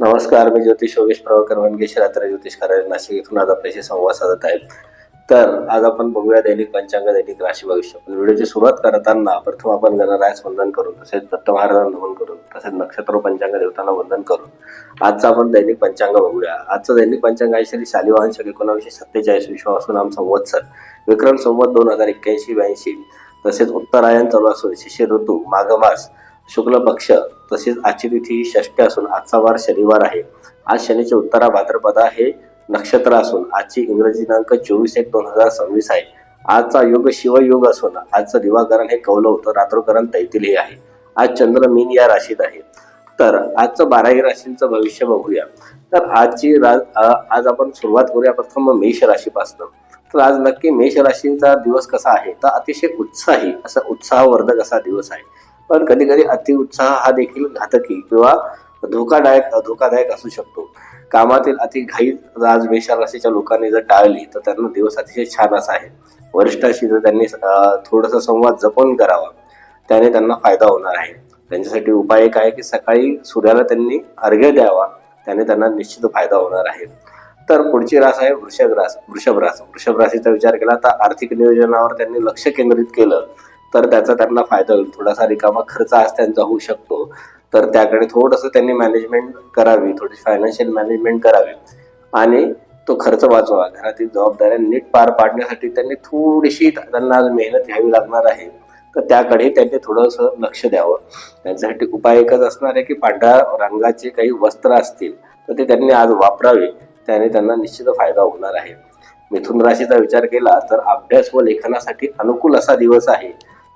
नमस्कार मी ज्योतिष योगेश प्रभाकर वनगेश रात्र ज्योतिष कार्यालय नाशिक इथून आज आपल्याशी संवाद साधत आहे. तर आज आपण बघूया दैनिक पंचांग दैनिक राशी भविष्य. पण व्हिडिओची सुरुवात करताना प्रथम आपण गणरायास वंदन करून तसेच दत्त महाराजांना नमन करून तसेच नक्षत्र पंचांग देवतांना वंदन करून आजचं आपण दैनिक पंचांग बघूया. आजचा दैनिक पंचांग आहे श्री शालिवांशक एकोणावीसशे सत्तेचाळीस विश्वासू आम संवत्सर. विक्रम संवत दोन हजार एक्क्याऐंशी ब्याऐंशी. तसेच उत्तरायण चालू असून शिष्य ऋतू माघमास शुक्ल पक्ष तसेच आजची तिथी ही षष्टी असून आजचा वार शनिवार आहे. आज शनीचे उत्तरा भाद्रपदा हे नक्षत्र असून आजची इंग्रजी दिनांक चोवीस एक दोन हजार सव्वीस आहे. आजचा योग शिवयोग असून आजचं दिवाकरण हे कौल होतं रात्रोकरण तैतिल आहे. आज चंद्र मीन या राशीत आहे. तर आजचं बाराही राशींचं भविष्य बघूया. तर आजची रा आज आपण सुरुवात करूया प्रथम मेष राशीपासून. तर आज नक्की मेष राशीचा दिवस कसा आहे? तर अतिशय उत्साही असा उत्साहवर्धक असा दिवस आहे. पण कधी कधी अतिउत्साह हा देखील घातकी किंवा धोकादायक धोकादायक असू शकतो. कामातील अति घाई राज मेष राशीच्या लोकांनी जर टाळली तर त्यांना दिवस अतिशय छान असा आहे. वरिष्ठाशी जर त्यांनी थोडासा संवाद जपून करावा त्याने त्यांना फायदा होणार आहे. त्यांच्यासाठी उपाय एक आहे की सकाळी सूर्याला त्यांनी अर्घ्य द्यावा त्याने त्यांना निश्चित फायदा होणार आहे. तर पुढची रास आहे वृषभ रास वृषभ रास. वृषभ राशीचा विचार केला तर आर्थिक नियोजनावर त्यांनी लक्ष केंद्रित केलं. तर त्याचा त्यांना फायदा होईल. थोडासा रिकामा खर्च आज त्यांचा होऊ शकतो. तर त्याकडे थोडंसं त्यांनी मॅनेजमेंट करावी. थोडी फायनान्शियल मॅनेजमेंट करावी. आणि तो खर्च वाचवा. घरातील जबाबदाऱ्या नीट पार पाडण्यासाठी त्यांनी थोडीशी त्यांना आज मेहनत घ्यावी लागणार आहे. तर त्याकडे त्यांनी थोडंसं लक्ष द्यावं. त्यांच्यासाठी उपाय एकच असणार आहे की पांढऱ्या रंगाचे काही वस्त्र असतील तर ते त्यांनी आज वापरावे. त्याने त्यांना निश्चित फायदा होणार आहे. मिथुन राशीचा विचार केला तर अभ्यास व लेखनासाठी अनुकूल असा दिवस आहे.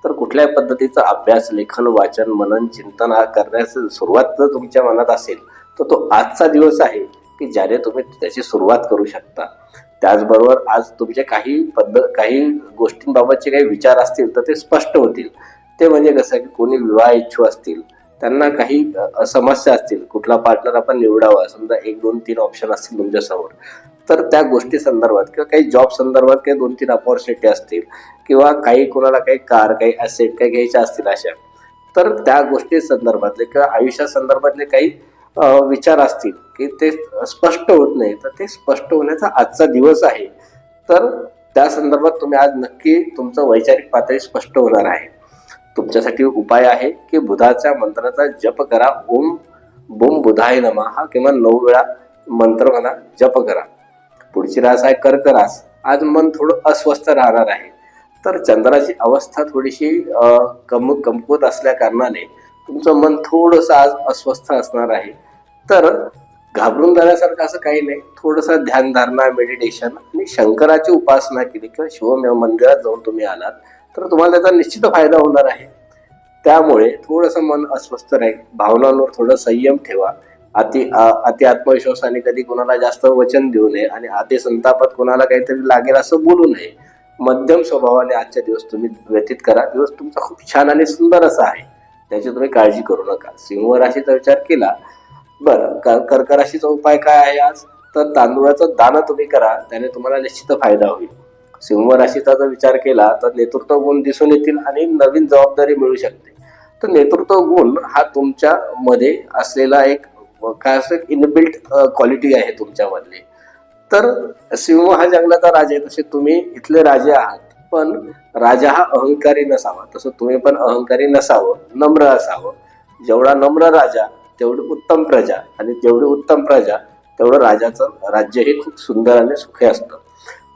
तर कुठल्याही पद्धतीचा अभ्यास लेखन वाचन मनन चिंतन हा करण्यास सुरुवात जर तुमच्या मनात असेल तर तो आजचा दिवस आहे की ज्याने तुम्ही त्याची सुरुवात करू शकता. त्याचबरोबर आज तुमचे काही पद्धत काही गोष्टींबाबतचे काही विचार असतील तर ते स्पष्ट होतील. ते म्हणजे कसं की कोणी विवाह इच्छू असतील त्यांना काही समस्या असतील कुठला पार्टनर आपण निवडावा समजा एक दोन तीन ऑप्शन असतील तुमच्यासमोर. तर त्या गोष्टी संदर्भात किंवा काही जॉब संदर्भात काही दोन तीन अपॉर्च्युनिटी असतील किंवा काही कोणाला काही कार काही असेट काही घ्यायच्या असतील अशा तर त्या गोष्टी संदर्भातले किंवा आयुष्या संदर्भातले काही विचार असतील की ते स्पष्ट होत नाही तर ते स्पष्ट होण्याचा आजचा दिवस आहे. तर त्या संदर्भात तुम्ही आज नक्की तुमचं वैचारिक पातळी स्पष्ट होणार आहे. तुमच्यासाठी उपाय आहे की बुधाच्या मंत्राचा जप करा. ओम बोम बुधाय नमा हा किमान नऊ वेळा मंत्र म्हणा जप करा. पुढची रास आहे कर्क रास. आज मन थोडं अस्वस्थ राहणार आहे. तर चंद्राची अवस्था थोडीशी कम कमकुवत असल्या कारणाने तुमचं मन थोडंसं आज अस्वस्थ असणार आहे. तर घाबरून जाण्यासारखं असं काही नाही. थोडंसं ध्यानधारणा मेडिटेशन आणि शंकराची उपासना केली किंवा शिवमेव मंदिरात जाऊन तुम्ही आलात तर तुम्हाला त्याचा निश्चित फायदा होणार आहे. त्यामुळे थोडंसं मन अस्वस्थ राहील. भावनांवर थोडं संयम ठेवा. अति अति आत्मविश्वासाने कधी कोणाला जास्त वचन देऊ नये आणि अति संतापात कोणाला काहीतरी लागेल असं बोलू नये. मध्यम स्वभावाने आजच्या दिवस तुम्ही व्यतीत करा. दिवस तुमचा खूप छान आणि सुंदर असा आहे. त्याची तुम्ही काळजी करू नका. सिंह राशीचा विचार केला. बरं कर्क राशीचा उपाय काय आहे आज? तर तांदूळाचं दान तुम्ही करा. त्याने तुम्हाला निश्चित फायदा होईल. सिंह राशीचा जर विचार केला तर नेतृत्व गुण दिसून येतील आणि नवीन जबाबदारी मिळू शकते. तर नेतृत्व गुण हा तुमच्या मध्ये असलेला एक काय असं इनबिल्ट क्वालिटी आहे तुमच्यामधली. तर सिंह हा जंगलाचा राजा आहे तसे तुम्ही इथले राजे आहात. पण राजा हा अहंकारी नसावा तसं तुम्ही पण अहंकारी नसावं नम्र असावं. जेवढा नम्र राजा तेवढी उत्तम प्रजा. आणि तेवढी उत्तम प्रजा तेवढं राजाचं राज्य हे खूप सुंदर आणि सुखी असतं.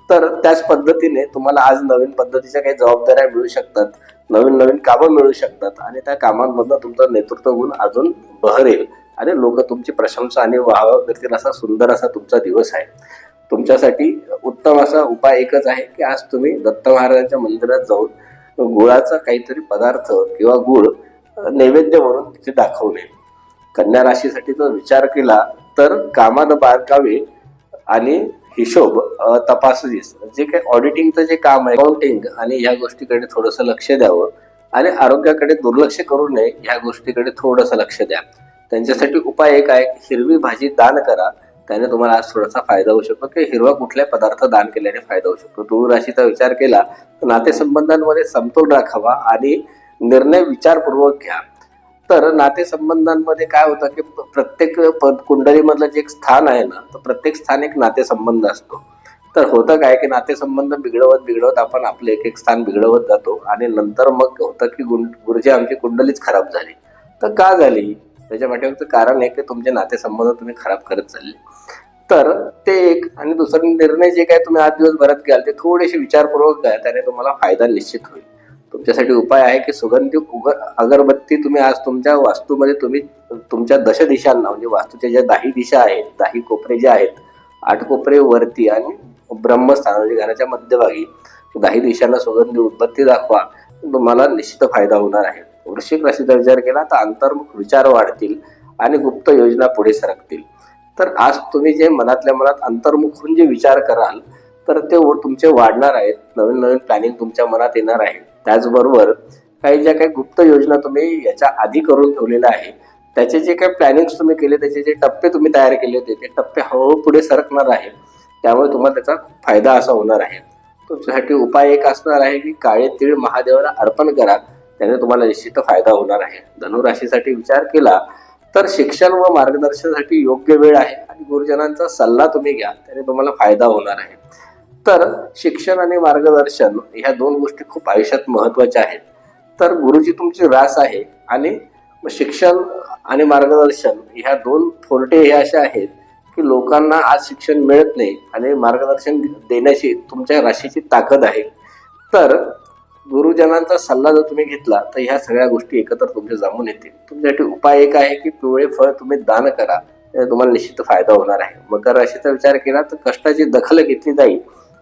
तर त्याच पद्धतीने तुम्हाला आज नवीन पद्धतीच्या काही जबाबदाऱ्या मिळू शकतात. नवीन नवीन कामं मिळू शकतात. आणि त्या कामांमधनं तुमचं नेतृत्व गुण अजून बहरेल आणि लोक तुमची प्रशंसा आणि वाहवा करतील असा सुंदर असा तुमचा दिवस आहे. तुमच्यासाठी उत्तम असा उपाय एकच आहे की आज तुम्ही दत्त महाराजांच्या मंदिरात जाऊन गुळाचा काहीतरी पदार्थ किंवा गुळ नैवेद्य म्हणून तिथे दाखवणे कन्या राशीसाठी जर विचार केला तर कामानं बारकावे आणि हिशोब अ, तपासणीस जे काही ऑडिटिंगचं जे काम आहे अकाउंटिंग आणि ह्या गोष्टीकडे थोडंसं लक्ष द्यावं आणि आरोग्याकडे दुर्लक्ष करू नये ह्या गोष्टीकडे थोडंसं लक्ष द्या. त्यांच्यासाठी उपाय एक आहे की हिरवी भाजी दान करा त्याने तुम्हाला आज थोडासा फायदा होऊ शकतो. की हिरवा कुठल्या पदार्थ दान केल्याने फायदा होऊ शकतो. तू राशीचा विचार केला तर नातेसंबंधांमध्ये समतोल राखावा आणि निर्णय विचारपूर्वक घ्या. तर नातेसंबंधांमध्ये काय होतं की प्रत्येक कुंडलीमधलं जे एक स्थान आहे ना तर प्रत्येक स्थान एक नातेसंबंध असतो. तर होतं काय की नातेसंबंध बिघडवत बिघडवत आपण आपले एक एक स्थान बिघडवत जातो आणि नंतर मग होतं की गुं गुरुजी आमची कुंडलीच खराब झाली. तर का झाली? त्याच्या पाठीमागचं कारण आहे की तुमचे नातेसंबंध तुम्ही खराब करत चालले. तर ते एक आणि दुसरा निर्णय जे काय तुम्ही आज दिवसभरात घ्याल ते थोडेसे विचारपूर्वक घ्या त्याने तुम्हाला फायदा निश्चित होईल. तुमच्यासाठी उपाय आहे की सुगंधी उग अगरबत्ती तुम्ही आज तुमच्या वास्तूमध्ये तुम्ही तुमच्या दश दिशांना म्हणजे वास्तूच्या ज्या दाही दिशा आहेत दाही कोपरे जे आहेत आठ कोपरे वरती आणि ब्रह्मस्थान म्हणजे घराच्या मध्यभागी दाही दिशांना सुगंधी उदबत्ती दाखवा तुम्हाला निश्चित फायदा होणार आहे. वृश्चिक राशीचा विचार केला तर अंतर्मुख विचार वाढतील आणि गुप्त योजना पुढे सरकतील. तर आज तुम्ही जे मनातल्या मनात अंतर्मुख होऊन जे विचार कराल तर ते व- तुमचे वाढणार आहेत. नवीन नवीन प्लॅनिंग तुमच्या मनात येणार आहे. त्याचबरोबर काही ज्या काही गुप्त योजना तुम्ही याच्या आधी करून ठेवलेल्या आहे त्याचे जे काही प्लॅनिंग तुम्ही केले त्याचे जे टप्पे तुम्ही तयार केले होते ते टप्पे हळूहळू पुढे सरकणार आहे त्यामुळे तुम्हाला त्याचा फायदा असा होणार आहे. तुमच्यासाठी उपाय एक असणार आहे की काळे तीळ महादेवाला अर्पण करा. त्याने तुम्हाला निश्चित फायदा होणार आहे. धनुराशीसाठी विचार केला तर शिक्षण व मार्गदर्शनासाठी योग्य वेळ आहे आणि गुरुजनांचा सल्ला तुम्ही घ्या त्याने तुम्हाला फायदा होणार आहे. तर शिक्षण आणि मार्गदर्शन ह्या दोन गोष्टी खूप आयुष्यात महत्त्वाच्या आहेत. तर गुरुजी तुमची रास आहे आणि शिक्षण आणि मार्गदर्शन ह्या दोन फोर्टे हे अशा आहेत की लोकांना आज शिक्षण मिळत नाही आणि मार्गदर्शन देण्याची तुमच्या राशीची ताकद आहे. तर गुरुजनांचा सल्ला जर तुम्ही घेतला तर ह्या सगळ्या गोष्टी एकत्र तुमच्या जमून येतील. तुमच्यासाठी उपाय एक आहे की पिवळे फळ तुम्ही दान करा. तुम्हाला निश्चित फायदा होणार आहे. मकर राशीचा विचार केला तर कष्टाची दखल घेतली जाईल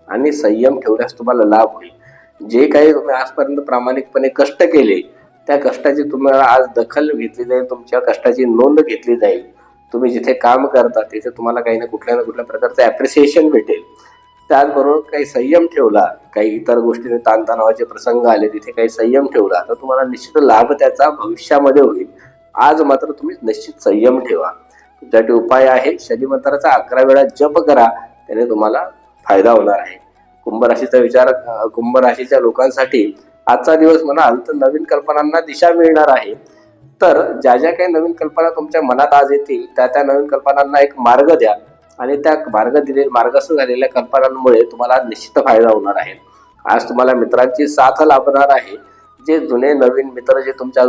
आणि संयम ठेवल्यास तुम्हाला लाभ होईल. जे काही तुम्ही आजपर्यंत प्रामाणिकपणे कष्ट केले त्या कष्टाची तुम्हाला आज दखल घेतली जाईल तुमच्या कष्टाची नोंद घेतली जाईल. तुम्ही जिथे काम करता तिथे तुम्हाला काही ना कुठल्या ना कुठल्या प्रकारचं ॲप्रिसिएशन भेटेल. त्याचबरोबर काही संयम ठेवला काही इतर गोष्टीने ताणतणावाचे प्रसंग आले तिथे काही संयम ठेवला तर तुम्हाला निश्चित लाभ त्याचा भविष्यामध्ये होईल. आज मात्र तुम्ही निश्चित संयम ठेवा. तुमच्यासाठी उपाय आहे शनिमंत्राचा अकरा वेळा जप करा त्याने तुम्हाला फायदा होणार आहे. कुंभ राशीचा विचार कुंभ राशीच्या लोकांसाठी आजचा दिवस म्हणाल तर नवीन कल्पनांना दिशा मिळणार आहे. तर ज्या ज्या काही नवीन कल्पना तुमच्या मनात आज येतील त्या त्या नवीन कल्पनांना एक मार्ग द्या. आणि त्या मार्ग दिले मार्गस्थ झालेल्या कल्पनांमुळे तुम्हाला निश्चित फायदा होणार आहे. आज तुम्हाला मित्रांची साथ लाभणार आहे. जे जुने नवीन मित्र जे तुमच्या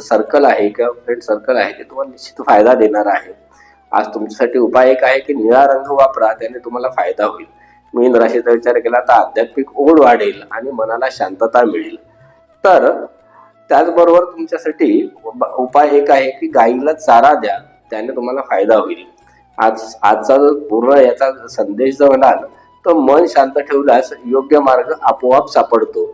सर्कल आहे किंवा फ्रेंड सर्कल आहे ते तुम्हाला निश्चित फायदा देणार आहे. आज तुमच्यासाठी उपाय एक आहे की निळा रंग वापरा त्याने तुम्हाला फायदा होईल. मीन राशीचा विचार केला तर आध्यात्मिक ओढ वाढेल आणि मनाला शांतता मिळेल. तर त्याचबरोबर तुमच्यासाठी उप- उपाय एक आहे की गाईला चारा द्या त्याने तुम्हाला फायदा होईल. आज आजचा जो पूर्ण याचा संदेश जर म्हणाल तर मन शांत ठेवल्यास योग्य मार्ग आपोआप सापडतो.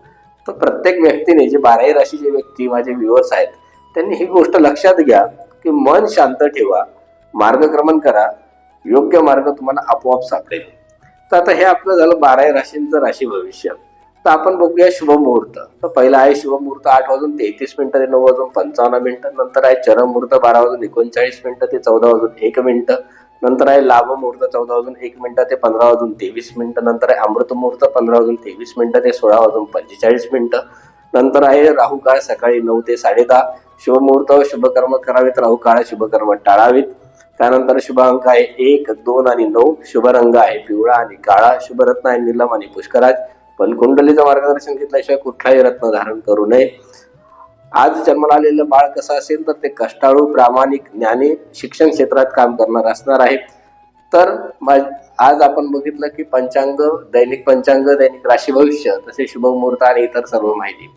तर प्रत्येक व्यक्तीने जे बाराही राशीचे व्यक्ती माझे व्ह्युअर्स आहेत त्यांनी ही गोष्ट लक्षात घ्या की मन शांत ठेवा मार्गक्रमण करा योग्य मार्ग तुम्हाला आपोआप सापडेल. तर आता हे आपलं झालं बाराही राशींचं राशी भविष्य. तर आपण बघूया शुभमुहूर्त तर पहिला आहे शुभमुहूर्त आठ वाजून तेहतीस मिनिटं ते नऊ वाजून पंचावन्न मिनिटं. नंतर आहे चरम मुहूर्त बारा वाजून एकोणचाळीस मिनिटं ते चौदा वाजून एक मिनिटं. नंतर आहे लाभ मुहूर्त चौदा वाजून एक मिनिटं ते पंधरा वाजून तेवीस मिनिटं. नंतर आहे अमृत मुहूर्त पंधरा वाजून तेवीस मिनिटं ते सोळा वाजून पंचेचाळीस मिनिटं. नंतर आहे राहू काळ सकाळी नऊ ते साडेदहा शुभमुहूर्त शुभकर्म करावेत राहू काळ शुभकर्म टाळावेत. त्यानंतर शुभ अंक आहे एक दोन आणि नऊ. शुभ रंग आहे पिवळा आणि काळा. शुभरत्न आहे निलम आणि पुष्कराज. पण कुंडलीचं मार्गदर्शन घेतल्याशिवाय कुठलाही रत्न धारण करू नये. आज जन्माला आलेलं बाळ कसं असेल तर ते कष्टाळू प्रामाणिक ज्ञानी शिक्षण क्षेत्रात काम करणार असणार आहे तर आज आपण बघितलं की पंचांग दैनिक पंचांग दैनिक राशी भविष्य तसे शुभ मुहूर्त आणि इतर सर्व माहिती.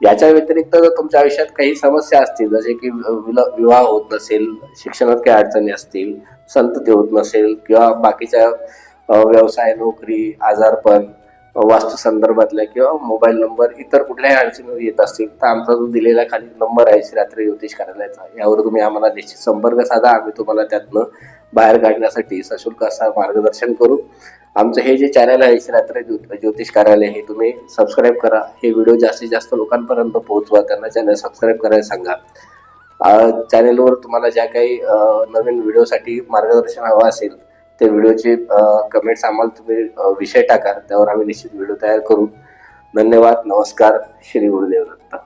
याच्या व्यतिरिक्त जर तुमच्या आयुष्यात काही समस्या असतील जसे की विल- विवाह होत नसेल शिक्षणात काही अडचणी असतील संतती होत नसेल किंवा बाकीच्या व्यवसाय नोकरी आजारपण वास्तू संदर्भातल्या किंवा मोबाईल नंबर इतर कुठल्याही अडचणी येत असतील तर आमचा जो दिलेला खाली नंबर आहे श्रीरात्री ज्योतिष कार्यालयाचा यावर तुम्ही आम्हाला निश्चित संपर्क साधा. आम्ही तुम्हाला त्यातनं बाहेर काढण्यासाठी सशुल्क असा मार्गदर्शन करू. आमचं हे जे चॅनल आहे श्रीरात्री ज्योतिष कार्यालय हे तुम्ही सबस्क्राईब करा. हे व्हिडिओ जास्तीत जास्त लोकांपर्यंत पोहोचवा. त्यांना चॅनल सबस्क्राईब करायला सांगा. चॅनेलवर तुम्हाला ज्या काही नवीन व्हिडिओसाठी मार्गदर्शन हवं असेल त्या व्हिडिओचे कमेंट्स आम्हाला तुम्ही विषय टाका. त्यावर आम्ही निश्चित व्हिडिओ तयार करू. धन्यवाद. नमस्कार. श्री गुरुदेव दत्ता.